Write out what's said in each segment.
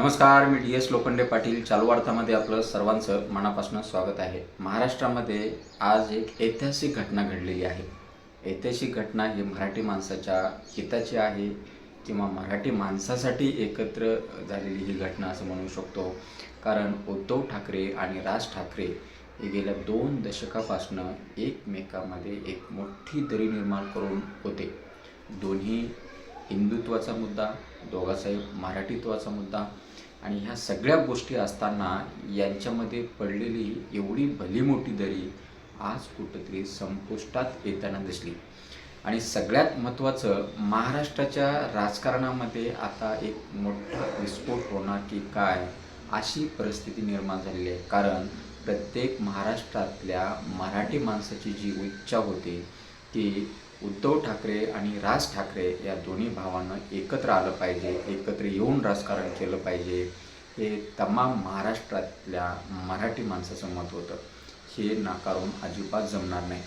नमस्कार मी D S Lokhande Patil. चालू वार्तामध्ये आपलं सर्वांचं मनापासून स्वागत आहे. महाराष्ट्रामध्ये आज एक ऐतिहासिक घटना घडलेली आहे. ऐतिहासिक घटना ही मराठी माणसाच्या हिताची आहे किंवा मराठी माणसासाठी एकत्र झालेली ही घटना असं म्हणू शकतो. कारण उद्धव ठाकरे आणि राज ठाकरे हे गेल्या दोन दशकापासून एकमेकामध्ये एक मोठी दरी निर्माण करून होते. दोन्ही हिंदुत्वाचा मुद्दा दोघासाहेब मराठीत्वाचा मुद्दा आणि ह्या सगळ्या गोष्टी असताना यांच्यामध्ये पडलेली एवढी भली मोठी दरी आज कुठंतरी संपुष्टात येताना दिसली. आणि सगळ्यात महत्त्वाचं महाराष्ट्राच्या राजकारणामध्ये आता एक मोठा विस्फोट होणार की काय अशी परिस्थिती निर्माण झालेली आहे. कारण प्रत्येक महाराष्ट्रातल्या मराठी माणसाची जी इच्छा होती ती उद्धव ठाकरे आणि राज ठाकरे या दोन्ही भावांना एकत्र आलं पाहिजे एकत्र येऊन राजकारण केलं पाहिजे. हे तमाम महाराष्ट्रातल्या मराठी माणसाचं मत होतं. हे नाकारून अजिबात जमणार नाही.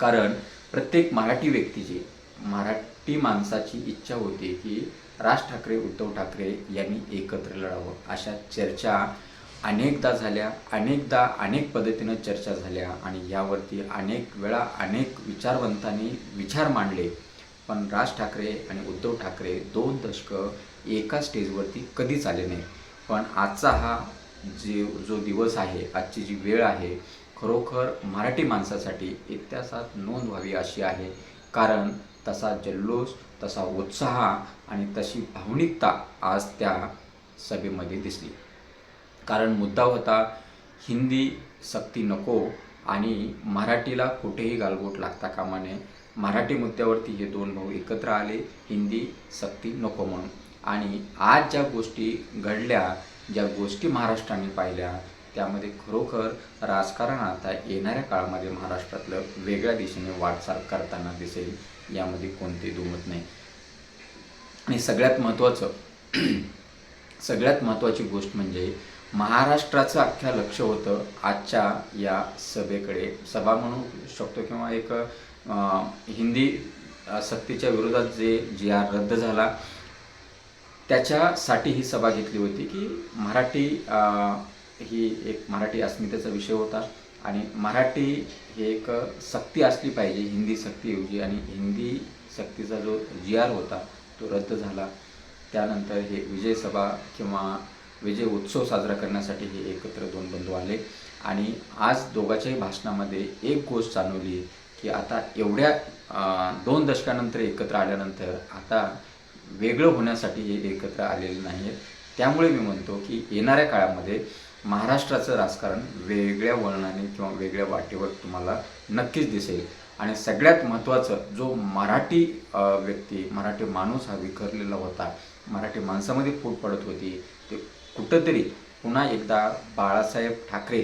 कारण प्रत्येक मराठी व्यक्तीची मराठी माणसाची इच्छा होती की राज ठाकरे उद्धव ठाकरे यांनी एकत्र लढावं. अशा चर्चा अनेकदा झाल्या अनेकदा अनेक पद्धतीनं चर्चा झाल्या आणि यावरती अनेक वेळा अनेक विचारवंतांनी विचार मांडले. पण राज ठाकरे आणि उद्धव ठाकरे दोन दशकं एका स्टेजवरती कधीच आले नाही पण आजचा हा जे जो दिवस आहे आजची जी वेळ आहे खरोखर मराठी माणसासाठी इतिहासात नोंद व्हावी अशी आहे. कारण तसा जल्लोष तसा उत्साह आणि तशी भावनिकता आज त्या सभेमध्ये दिसली. कारण मुद्दा होता हिंदी सक्ती नको आणि मराठीला कुठेही गालबोट लागता कामा नये. मराठी मुद्द्यावरती हे दोन भाऊ एकत्र आले हिंदी सक्ती नको म्हणून. आणि आज ज्या गोष्टी घडल्या ज्या गोष्टी महाराष्ट्राने पाहिल्या त्यामध्ये खरोखर राजकारण आता येणाऱ्या काळामध्ये महाराष्ट्रातलं वेगळ्या दिशेने वाटचाल करताना दिसेल यामध्ये कोणते दुमत नाही. आणि सगळ्यात महत्त्वाचं सगळ्यात महत्त्वाची गोष्ट म्हणजे महाराष्ट्राचं अख्ख्या लक्ष होतं आजच्या या सभेकडे. सभा म्हणू शकतो किंवा एक हिंदी सक्तीच्या विरोधात जे जी आर रद्द झाला त्याच्यासाठी ही सभा घेतली होती की मराठी ही एक मराठी अस्मितेचा विषय होता आणि मराठी हे एक सक्ती असली पाहिजे हिंदी सक्तीऐवजी आणि हिंदी सक्तीचा जो जी आर होता तो रद्द झाला. त्यानंतर हे विजय सभा किंवा विजय उत्सव साजरा करण्यासाठी हे एकत्र दोन बंधू आले. आणि आज दोघांच्याही भाषणामध्ये एक गोष्ट जाणवली की आता एवढ्या दोन दशकानंतर एकत्र आल्यानंतर आता वेगळं होण्यासाठी हे एकत्र आलेले नाही आहेत त्यामुळे मी म्हणतो की येणाऱ्या काळामध्ये महाराष्ट्राचं राजकारण वेगळ्या वळणाने किंवा वेगळ्या वाटेवर तुम्हाला नक्कीच दिसेल. आणि सगळ्यात महत्त्वाचं जो मराठी व्यक्ती मराठी माणूस हा विखरलेला होता मराठी माणसामध्ये फूट पडत होती ते कुठंतरी पुन्हा एकदा बाळासाहेब ठाकरे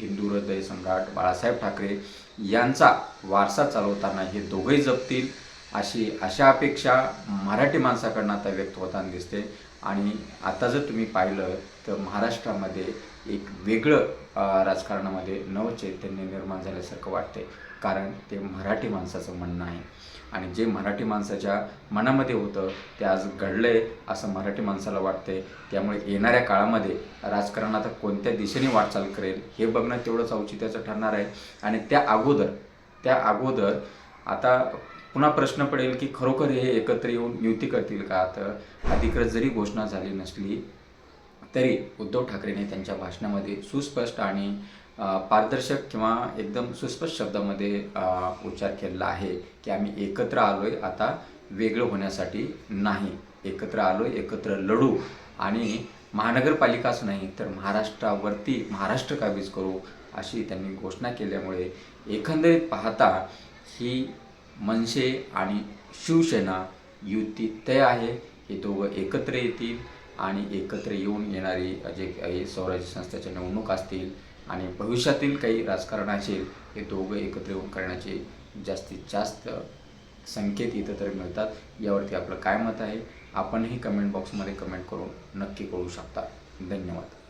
हिंदू हृदय सम्राट बाळासाहेब ठाकरे यांचा वारसा चालवताना हे दोघंही जपतील अशी अशा अपेक्षा मराठी माणसाकडनं आता व्यक्त होताना दिसते. आणि आता जर तुम्ही पाहिलं तर महाराष्ट्रामध्ये एक वेगळं राजकारणामध्ये राजकारणामध्ये नवचैतन्य निर्माण झाल्यासारखं वाटते कारण ते मराठी माणसाचं म्हणणं आहे. आणि जे मराठी माणसाच्या मनामध्ये होतं ते आज घडलं आहे असं मराठी माणसाला वाटते त्यामुळे येणाऱ्या काळामध्ये राजकारण आता कोणत्या दिशेने वाटचाल करेल हे बघणं तेवढंच औचित्याचं ठरणार आहे. आणि त्या अगोदर त्या अगोदर आता पुन्हा प्रश्न पडेल की खरोखर हे एकत्र येऊन युती करतील का? तर अधिकृत जरी घोषणा झाली नसली तरी उद्धव ठाकरेने त्यांच्या भाषणामध्ये सुस्पष्ट आणि पारदर्शक किंवा एकदम सुस्पष्ट शब्दामध्ये उच्चार केलेला आहे की आम्ही एकत्र आलोय आता वेगळं होण्यासाठी नाही. एकत्र आलोय एकत्र लढू. आणि महानगरपालिकाच नाही तर महाराष्ट्रावरती महाराष्ट्र काबीज करू अशी त्यांनी घोषणा केल्यामुळे एकंदरीत पाहता ही मनसे आणि शिवसेना युती तय आहे. हे दोघं एकत्र येतील. आणि एकत्र येऊन येणारी जे काही स्वराज्य संस्थेच्या निवडणूक असतील आणि भविष्यातील काही राजकारण असेल हे दोघं एकत्र येऊन करण्याचे जास्तीत जास्त संकेत इथं तर मिळतात. यावरती आपलं काय मत आहे? आपणही कमेंट बॉक्समध्ये कमेंट करून नक्की कळू शकता. धन्यवाद.